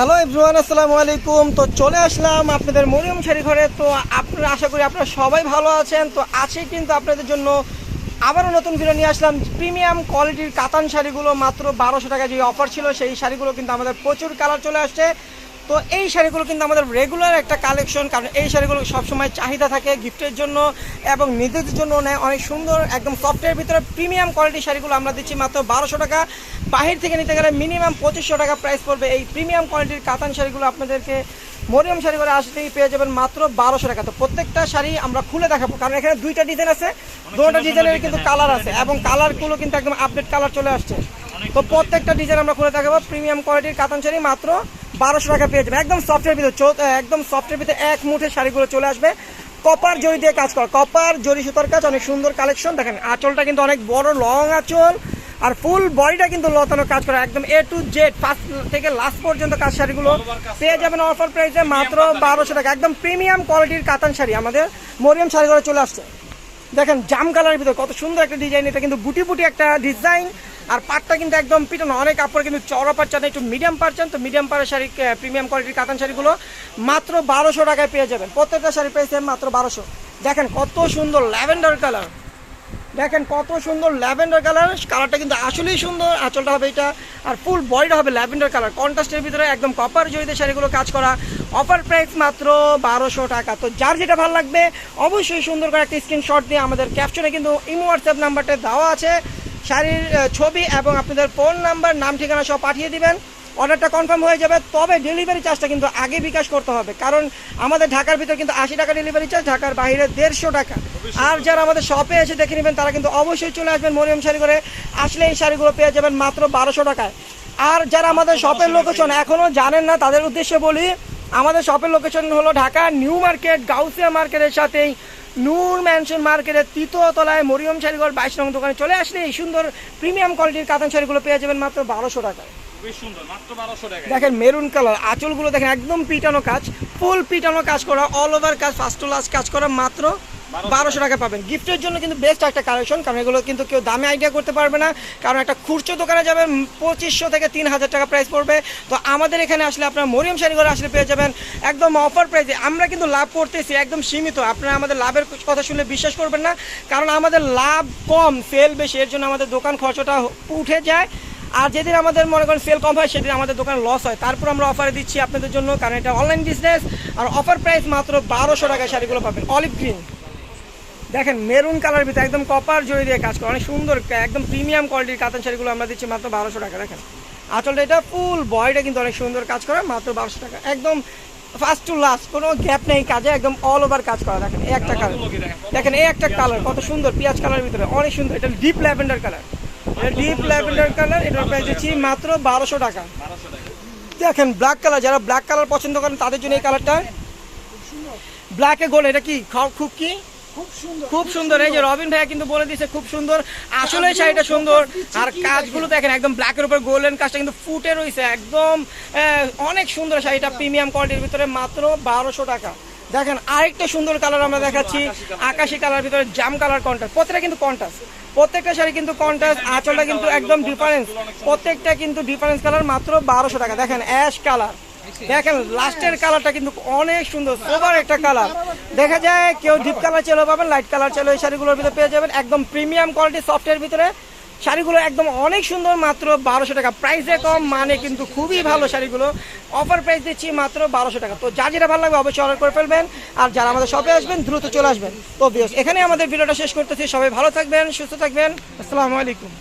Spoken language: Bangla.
হ্যালো এভরিওয়ান আসসালামু আলাইকুম। তো চলে আসলাম আপনাদের মরিয়ম শাড়ি ঘরে। তো আপনারা, আশা করি আপনারা সবাই ভালো আছেন। তো আছে কিন্তু আপনাদের জন্য আবারও নতুন ভিডিও নিয়ে আসলাম। প্রিমিয়াম কোয়ালিটির কাতান শাড়িগুলো মাত্র বারোশো টাকা যে অফার ছিল, সেই শাড়িগুলো কিন্তু আমাদের প্রচুর কালার চলে আসছে। তো এই শাড়িগুলো কিন্তু আমাদের রেগুলার একটা কালেকশন কারণ এই শাড়িগুলো সবসময় চাহিদা থাকে গিফটের জন্য এবং নিজেদের জন্য নেয়। অনেক সুন্দর একদম সফটের ভিতরে প্রিমিয়াম কোয়ালিটির শাড়িগুলো আমরা দিচ্ছি মাত্র বারোশো টাকা। বাহির থেকে নিতে গেলে মিনিমাম পঁচিশশো টাকা প্রাইস পড়বে। এই প্রিমিয়াম কোয়ালিটির কাতান শাড়িগুলো আপনাদেরকে মরিয়াম শাড়ি করে আসতেই পেয়ে যাবেন মাত্র বারোশো টাকা। তো প্রত্যেকটা শাড়ি আমরা খুলে দেখাবো কারণ এখানে দুইটা ডিজাইন আছে দুটো ডিজাইনের কিন্তু কালার আছে এবং কালারগুলো কিন্তু একদম আপডেট কালার চলে আসছে। তো প্রত্যেকটা ডিজাইন আমরা খুলে দেখাবো প্রিমিয়াম কোয়ালিটির কাতান শাড়ি মাত্র বারোশো টাকা পেয়ে যাবে। একদম সফটের ভিতরে একদম সফটের ভিতরে এক মুঠে শাড়িগুলো চলে আসবে। কপার জরি দিয়ে কাজ করা। কপার জরি সুতার কাজ, অনেক সুন্দর কালেকশন দেখেন, আঁচলটা কিন্তু অনেক বড় লং আঁচল। আর ফুল বডিটা কিন্তু লতানো কাজ করা। একদম এ টু জেড ফার্স্ট থেকে লাস্ট পর্যন্ত কাজ শাড়িগুলো পেয়ে যাবেন অফার প্রাইসে মাত্র বারোশো টাকা। একদম প্রিমিয়াম কোয়ালিটির কাতান শাড়ি আমাদের মরিয়াম শাড়িগুলো চলে আসছে। দেখেন, জাম কালারের ভিতরে কত সুন্দর একটা ডিজাইন এটা কিন্তু বুটি বুটি একটা ডিজাইন আর পাটটা কিন্তু একদম পিটানো। অনেক কাপড় কিন্তু চড়া পাট চান একটু মিডিয়াম পাট চান তো মিডিয়াম পাড়ের শাড়ি প্রিমিয়াম কোয়ালিটির কাতান শাড়িগুলো মাত্র বারোশো টাকায় পেয়ে যাবেন। প্রত্যেকটা শাড়ি পেয়েছে মাত্র বারোশো। দেখেন কত সুন্দর ল্যাভেন্ডার কালার। দেখেন কত সুন্দর ল্যাভেন্ডার কালার। কালারটা কিন্তু আসলেই সুন্দর। আঁচলটা হবে এটা। আর ফুল বডিটা হবে ল্যাভেন্ডার কালার। কন্ট্রাস্টের ভিতরে একদম কপার জড়িতে শাড়িগুলো কাজ করা। অফার প্রাইস মাত্র বারোশো টাকা। তো যার যেটা ভালো লাগবে, অবশ্যই সুন্দর করে একটা স্ক্রিনশট দিয়ে আমাদের ক্যাপশনে কিন্তু ইমো হোয়াটসঅ্যাপ নাম্বারটা দেওয়া আছে। শাড়ির ছবি এবং আপনাদের ফোন নাম্বার নাম ঠিকানা সব পাঠিয়ে দিবেন। অর্ডারটা কনফার্ম হয়ে যাবে তবে ডেলিভারি চার্জটা কিন্তু আগে বিকাশ করতে হবে। কারণ আমাদের ঢাকার ভিতরে কিন্তু আশি টাকা ডেলিভারি চার্জ ঢাকার বাইরে দেড়শো টাকা। আর যারা আমাদের শপে এসে দেখে নেবেন তারা কিন্তু অবশ্যই চলে আসবেন মরিয়ম শাড়ি করে আসলে এই শাড়িগুলো পেয়ে যাবেন মাত্র বারোশো টাকায়। আর যারা আমাদের শপের লোকেশন এখনও জানেন না তাদের উদ্দেশ্যে বলি আমাদের শপের লোকেশন হলো ঢাকা নিউ মার্কেট গাউসিয়া মার্কেটের সাথেই নূর ম্যানশন মার্কেটের তৃতীয় তলায় মরিয়ম শাড়িঘর বাইশ নং দোকানে চলে আসলে এই সুন্দর প্রিমিয়াম কোয়ালিটির কাতান শাড়িগুলো পেয়ে যাবেন মাত্র বারোশো টাকায়। দেখেন মেরুন কালার আঁচলগুলো দেখেন একদম পিটানো কাজ ফুল পিটানো কাজ করা অল ওভার কাজ ফার্স্ট টু লাস্ট কাজ করা মাত্র বারোশো টাকা পাবেন। গিফটের জন্য কিন্তু বেস্ট একটা কালেকশন কারণ এগুলো কিন্তু কেউ দামে আইডিয়া করতে পারবে না, কারণ একটা খুচরো দোকানে যাবেন পঁচিশশো থেকে তিন হাজার টাকা প্রাইস পড়বে। তো আমাদের এখানে আসলে আপনার মরিয়ম শাড়িঘরে আসলে পেয়ে যাবেন একদম অফার প্রাইসে আমরা কিন্তু লাভ করতেছি একদম সীমিত। আপনারা আমাদের লাভের কথা শুনলে বিশ্বাস করবেন না, কারণ আমাদের লাভ কম সেল বেশি, এর জন্য আমাদের দোকান খরচটা উঠে যায়। আর যেদিন আমাদের মনে করেন সেল কম হয়, সেদিন আমাদের দোকান লস হয়। তারপর আমরা অফারে দিচ্ছি আপনাদের জন্য, কারণ এটা অনলাইন বিজনেস আর অফার প্রাইস মাত্র বারোশো টাকায় শাড়িগুলো পাবেন। অলিভ গ্রিন দেখেন, মেরুন কালার ভিতরে একদম কপার জড়ি দিয়ে কাজ করে। অনেক সুন্দর, একদম প্রিমিয়াম কোয়ালিটির কাতান শাড়িগুলো আমরা দিচ্ছি মাত্র বারোশো টাকা, দেখেন। আচলটা এটা ফুল বয়টা কিন্তু অনেক সুন্দর কাজ করে, মাত্র বারোশো টাকা। একদম ফার্স্ট টু লাস্ট কোনো গ্যাপ নেই কাজে, একদম অল ওভার কাজ করা, দেখেন, এই একটা কালার দেখেন, এই একটা কালার কত সুন্দর, পেঁয়াজ কালার ভিতরে, অনেক সুন্দর, এটা ডিপ ল্যাভেন্ডার কালার এটা ডিপ ল্যাভেন্ডার কালার এটার প্রাইস দিচ্ছি মাত্র বারোশো টাকা। দেখেন ব্ল্যাক কালার যারা ব্ল্যাক কালার পছন্দ করেন, তাদের জন্য এই কালারটা ব্ল্যাকে গোল্ড এটা কি? খুব কি? খুব সুন্দর। এই যে রবিন ভাইয়া কিন্তু বলে দিয়েছে খুব সুন্দর। আসলে শাড়িটা সুন্দর। আর কাজগুলো দেখেন একদম ব্ল্যাকের উপর গোল্ডেন কাজটা কিন্তু ফুটে রয়েছে একদম অনেক সুন্দর শাড়িটা প্রিমিয়াম কোয়ালিটির ভিতরে মাত্র বারোশো টাকা। দেখেন আরেকটা সুন্দর কালার আমরা দেখাচ্ছি আকাশি কালার ভিতরে জাম কালার কন্ট্রাস্ট প্রত্যেকটা কিন্তু কন্ট্রাস্ট প্রত্যেকটা শাড়ি কিন্তু কন্ট্রাস্ট আঁচলটা কিন্তু একদম ডিফারেন্স প্রত্যেকটা কিন্তু ডিফারেন্স কালার মাত্র বারোশো টাকা। দেখেন অ্যাশ কালার দেখেন, লাস্টের কালারটা কিন্তু অনেক সুন্দর সোবার একটা কালার। দেখা যায় কেউ ডিপ কালার চেলেও পাবেন লাইট কালার চেলেও এই শাড়িগুলোর ভিতরে পেয়ে যাবেন। একদম প্রিমিয়াম কোয়ালিটি সফটের ভিতরে। শাড়িগুলো একদম অনেক সুন্দর, মাত্র বারোশো টাকা। প্রাইসে কম মানে কিন্তু খুবই ভালো শাড়িগুলো। অফার প্রাইস দিচ্ছি মাত্র বারোশো টাকা। তো যার যেটা ভালো লাগবে অবশ্যই অর্ডার করে ফেলবেন। আর যারা আমাদের শপে আসবেন, দ্রুত চলে আসবেন। তো বিয়স এখানে আমাদের ভিডিওটা শেষ করতেছি। সবাই ভালো থাকবেন, সুস্থ থাকবেন। আসসালামু আলাইকুম।